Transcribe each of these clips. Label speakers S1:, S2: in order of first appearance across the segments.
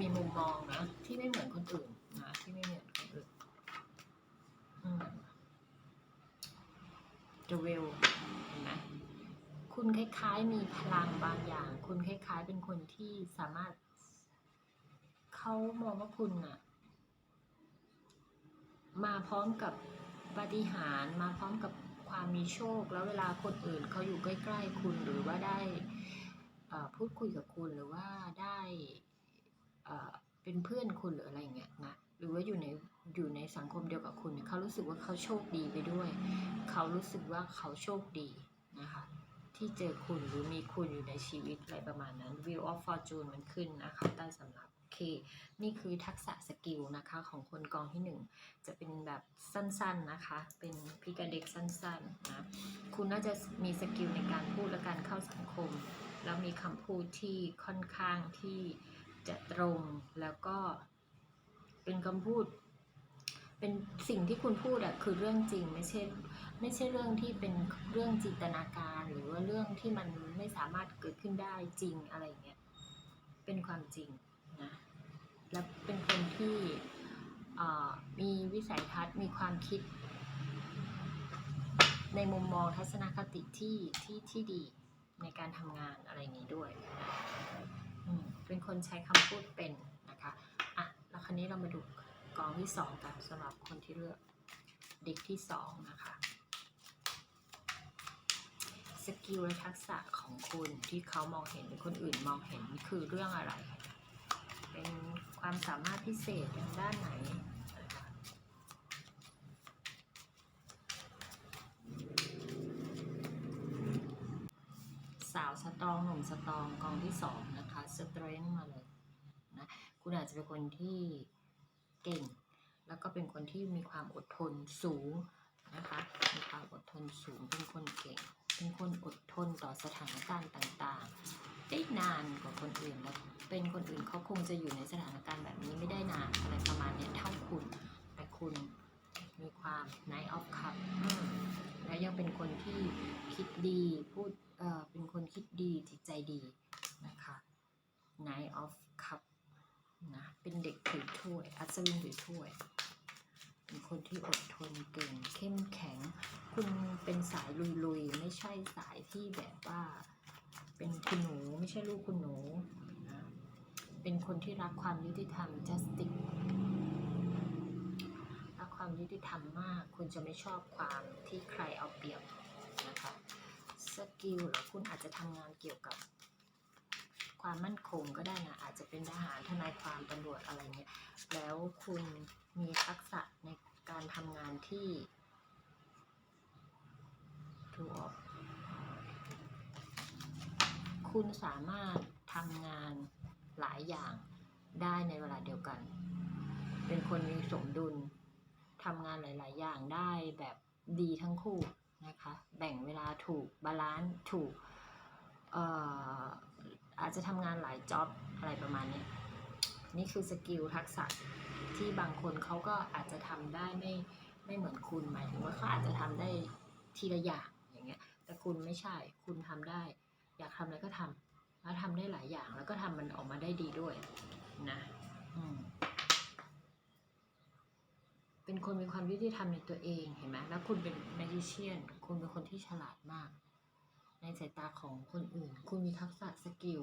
S1: มีมุมมองนะ ที่ไม่เหมือนคนอื่นนะที่ไม่เหมือนคนอื่นอืม The Well เห็นไหมคุณคล้ายๆ มีพลังบางอย่าง คุณคล้าย ๆ เป็นคนที่สามารถ เขามองว่าคุณน่ะมาพร้อมกับปาฏิหารมาพร้อมกับความมีโชค แล้วเวลาคนอื่นเขาอยู่ใกล้ ๆ คุณหรือว่าได้พูดคุยกับคุณหรือว่าได้ เป็นเพื่อนคุณหรืออะไรอย่างเงี้ยนะหรือว่าอยู่ในอยู่ในสังคมเดียวกับคุณเนี่ยเขารู้สึกว่าเขาโชคดีไปด้วย เขารู้สึกว่าเขาโชคดีนะคะที่เจอคุณหรือมีคุณอยู่ในชีวิตอะไรประมาณนั้น Wheel of Fortune มันขึ้นนะคะใต้สำรับโอเค นี่คือทักษะสกิลนะคะของคนกองที่หนึ่งจะเป็นแบบสั้นๆนะคะ เป็นพิกาเด็กสั้นๆนะคุณน่าจะมีสกิลในการพูดและการเข้าสังคม แล้วมีคำพูดที่ค่อนข้างที่ จะตรงแล้วก็เป็นคำพูด เป็นสิ่งที่คุณพูดอะคือเรื่องจริงไม่ใช่ไม่ใช่เรื่องที่เป็นเรื่องจินตนาการ หรือว่าเรื่องที่มันไม่สามารถเกิดขึ้นได้จริงอะไรอย่างเงี้ยเป็นความจริงนะและเป็นคนที่มีวิสัยทัศน์มีความคิด ในมุมมองทัศนคติที่ที่ที่ดีในการทำงานอะไรอย่างนี้ด้วย เป็นคนใช้คำพูดเป็นนะคะอะแล้วคราวนี้เรามาดูกองที่สองกันสำหรับคนที่เลือกเด็กที่สองนะคะสกิลและทักษะของคุณที่เขามองเห็นหรือคนอื่นมองเห็นคือเรื่องอะไร เป็นความสามารถพิเศษทางด้านไหนนะคะ สตรองหนุ่มสตรองกองที่สองนะคะสเตรนท์มาเลยนะคุณอาจจะเป็นคนที่เก่ง แล้วก็เป็นคนที่มีความอดทนสูงนะคะมีความอดทนสูงเป็นคนเก่ง เป็นคนอดทนต่อสถานการณ์ต่างๆ ได้นานกว่าคนอื่นแล้วเป็นคนอื่นเขาคงจะอยู่ในสถานการณ์แบบนี้ไม่ได้นานอะไรประมาณเนี้ยเท่าคุณแต่คุณมีความ night of cup ะยังเป็นคนที่คิดดีพูดเอ่อเป็นคนคิดดีจิตใจดีนะคะ night of cup นะเป็นเด็กถือถ้วย อัศวินถือถ้วยเป็นคนที่อดทนเก่งเข้มแข็ง คุณเป็นสายลุยๆ ไม่ใช่สายที่แบบว่า เป็นคุณหนูไม่ใช่ลูกคุณหนูนะเป็นคนที่รักความยุติธรรม justice รักความยุติธรรมมาก คุณจะไม่ชอบความที่ใครเอาเปรียบนะคะสกิลหรอคุณอาจจะทำงานเกี่ยวกับความมั่นคงก็ได้นะอาจจะเป็นทหารทนายความตำรวจอะไรเงี้ยแล้วคุณมีทักษะในการทำงานที่ถูกคุณสามารถทำงานหลายอย่างได้ในเวลาเดียวกัน เป็นคนมีสมดุล ทำงานหลาย ๆ อย่างได้แบบดีทั้งคู่นะคะแบ่งเวลาถูกบาลานซ์ถูกเอ่ออาจจะทำงานหลายจ็อบอะไรประมาณนี้นี่คือสกิลทักษะที่บางคนเขาก็อาจจะทำได้ไม่ไม่เหมือนคุณหมายถึงว่าเขาอาจจะทำได้ทีละอย่างอย่างเงี้ยแต่คุณไม่ใช่คุณทำได้ อยากทำอะไรก็ทำแล้วทำได้หลายอย่างแล้วก็ทำมันออกมาได้ดีด้วยนะอืมเป็น คนมีความยุติธรรมในตัวเองเห็นไหมแล้วคุณเป็นแมจิเชียนคุณเป็นคนที่ฉลาดมาก ในสายตาของคนอื่น คุณมีทักษะสกิล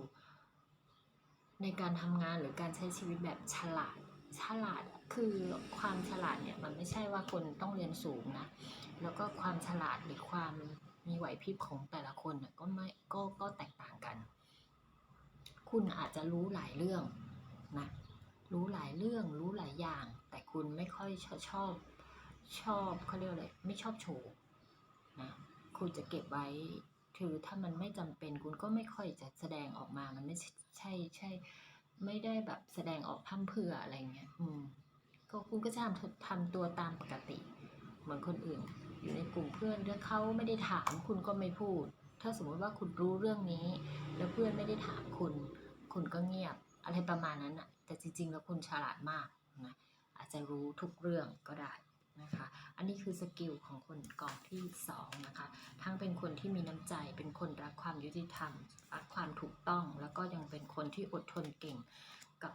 S1: ในการทำงานหรือการใช้ชีวิตแบบฉลาดฉลาดคือความฉลาดเนี่ยมันไม่ใช่ว่าคนต้องเรียนสูงนะ แล้วก็ความฉลาดหรือความมีไหวพริบของแต่ละคนน่ะก็ไม่ก็ก็แตกต่างกัน คุณอาจจะรู้หลายเรื่องนะ รู้หลายเรื่องรู้หลายอย่าง แต่คุณไม่ค่อยชอบชอบชอบเขาเรียกอะไรไม่ชอบโชว์นะคุณจะเก็บไว้คือถ้ามันไม่จำเป็นคุณก็ไม่ค่อยจะแสดงออกมามันไม่ใช่ใช่ใช่ไม่ได้แบบแสดงออกพร่ำเพรื่ออะไรเงี้ยอืมก็คุณก็จะทำทำตัวตามปกติ เหมือนคนอื่น อยู่ในกลุ่มเพื่อนถ้าเขาไม่ได้ถามคุณก็ไม่พูด ถ้าสมมติว่าคุณรู้เรื่องนี้ แล้วเพื่อนไม่ได้ถามคุณ คุณก็เงียบอะไรประมาณนั้นอะ แต่จริงๆ แล้วคุณฉลาดมากนะอาจจะรู้ทุกเรื่องก็ได้นะคะ อันนี้คือสกิลของคนกองที่สองนะคะ ทั้งเป็นคนที่มีน้ำใจ เป็นคนรักความยุติธรรม รักความถูกต้อง แล้วก็ยังเป็นคนที่อดทนเก่งกับ